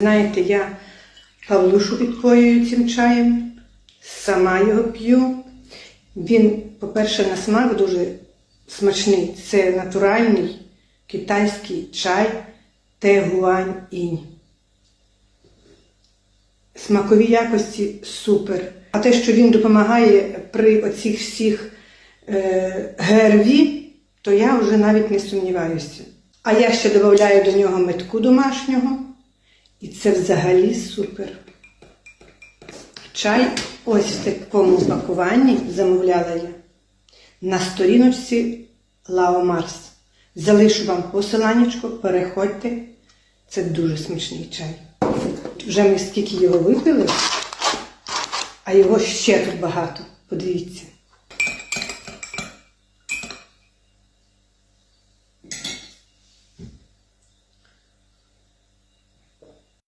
Знаєте, я Павлушу підпоюю цим чаєм, сама його п'ю. Він, по-перше, на смак дуже смачний. Це натуральний китайський чай Тегуань інь. Смакові якості супер. А те, що він допомагає при оцих всіх е, ГРВІ, то я вже навіть не сумніваюся. А я ще додаю до нього метку домашнього, і це взагалі супер. Чай ось в такому пакуванні замовляла я на сторіночці Лао Марс. Залишу вам посиланнячко, переходьте. Це дуже смачний чай. Вже ми скільки його випили, а його ще тут багато. Подивіться.